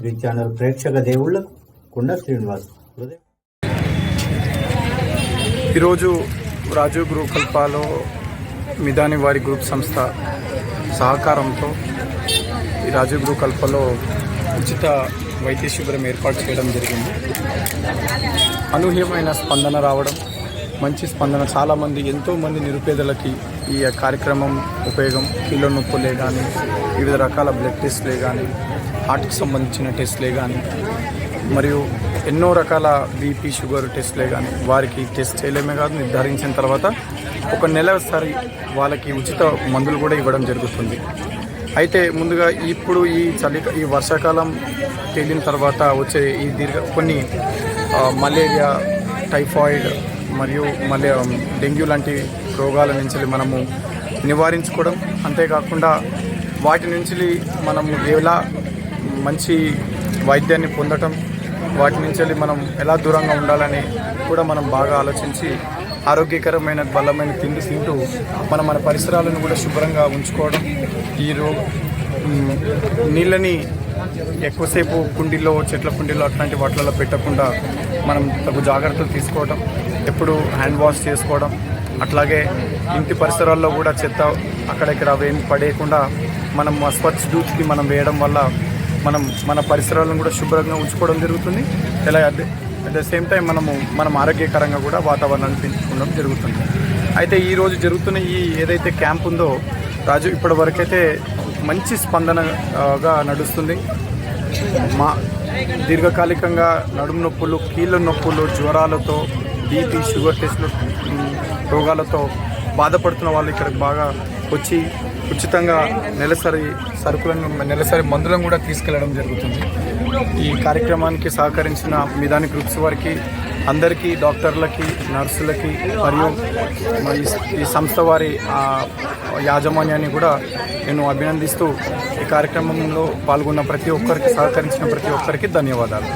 Three channel ప్రేక్షక దేవుళ్ళకు కుండ శ్రీనివాస్ ఈరోజు రాజీవ్ గురుకల్పాలో మిదాని వారి గ్రూప్ సంస్థ సహకారంతో ఈ రాజీవ్ గురుకల్పలో ఉచిత వైద్య శిబిరం ఏర్పాటు చేయడం జరిగింది. అనూహ్యమైన స్పందన రావడం మంచి స్పందన చాలామంది ఎంతోమంది నిరుపేదలకి ఈ కార్యక్రమం ఉపయోగం కీళ్ళ నొప్పులే కానీ వివిధ రకాల బ్లడ్ టెస్ట్లే కానీ హార్ట్కి సంబంధించిన టెస్ట్లే కానీ మరియు ఎన్నో రకాల బీపీ షుగర్ టెస్ట్లే కానీ వారికి టెస్ట్ చేయలేమే కాదు నిర్ధారించిన తర్వాత ఒక నెలసారి వాళ్ళకి ఉచిత మందులు కూడా ఇవ్వడం జరుగుతుంది. అయితే ముందుగా ఇప్పుడు ఈ చలి ఈ వర్షాకాలం తేలిన తర్వాత వచ్చే ఈ దీర్ఘ కొన్ని మలేరియా టైఫాయిడ్ మరియు మళ్ళీ డెంగ్యూ లాంటి రోగాల నుంచి మనము నివారించుకోవడం. అంతేకాకుండా వాటి నుంచి మనం ఎలా మంచి వైద్యాన్ని పొందటం వాటి నుంచి మనం ఎలా దూరంగా ఉండాలని కూడా మనం బాగా ఆలోచించి ఆరోగ్యకరమైన బలమైన తిండి తింటూ మనం మన పరిసరాలను కూడా శుభ్రంగా ఉంచుకోవడం. ఈ రో నీళ్ళని ఎక్కువసేపు కుండీల్లో చెట్ల కుండీల్లో అట్లాంటి వాటిలలో పెట్టకుండా మనం తగు జాగ్రత్తలు తీసుకోవడం ఎప్పుడు హ్యాండ్ వాష్ చేసుకోవడం అట్లాగే ఇంటి పరిసరాల్లో కూడా చెత్త అక్కడక్కడ అవేమి పడేయకుండా మనం స్వచ్ఛ దూత్కి మనం వేయడం వల్ల మనం మన పరిసరాలను కూడా శుభ్రంగా ఉంచుకోవడం జరుగుతుంది. ఎలా అట్ ద సేమ్ టైం మనము మనం ఆరోగ్యకరంగా కూడా వాతావరణాన్ని పెంచుకోవడం జరుగుతుంది. అయితే ఈరోజు జరుగుతున్న ఈ ఏదైతే క్యాంప్ ఉందో రాజు ఇప్పటి వరకైతే మంచి స్పందనగా నడుస్తుంది. మా దీర్ఘకాలికంగా నడుము నొప్పులు కీళ్ళ నొప్పులు జ్వరాలతో బీపీ షుగర్ టెస్ట్లు రోగాలతో బాధపడుతున్న వాళ్ళు ఇక్కడికి బాగా వచ్చి ఉచితంగా నెలసరి సరుకులను నెలసరి మందులను కూడా తీసుకెళ్ళడం జరుగుతుంది. ఈ కార్యక్రమానికి సహకరించిన మిదాని గ్రూప్స్ వారికి అందరికీ డాక్టర్లకి నర్సులకి మరియు ఈ- ఈ సంస్థ వారి యాజమాన్యాన్ని కూడా నేను అభినందిస్తూ ఈ కార్యక్రమంలో పాల్గొన్న ప్రతి ఒక్కరికి సహకరించిన ప్రతి ఒక్కరికి ధన్యవాదాలు.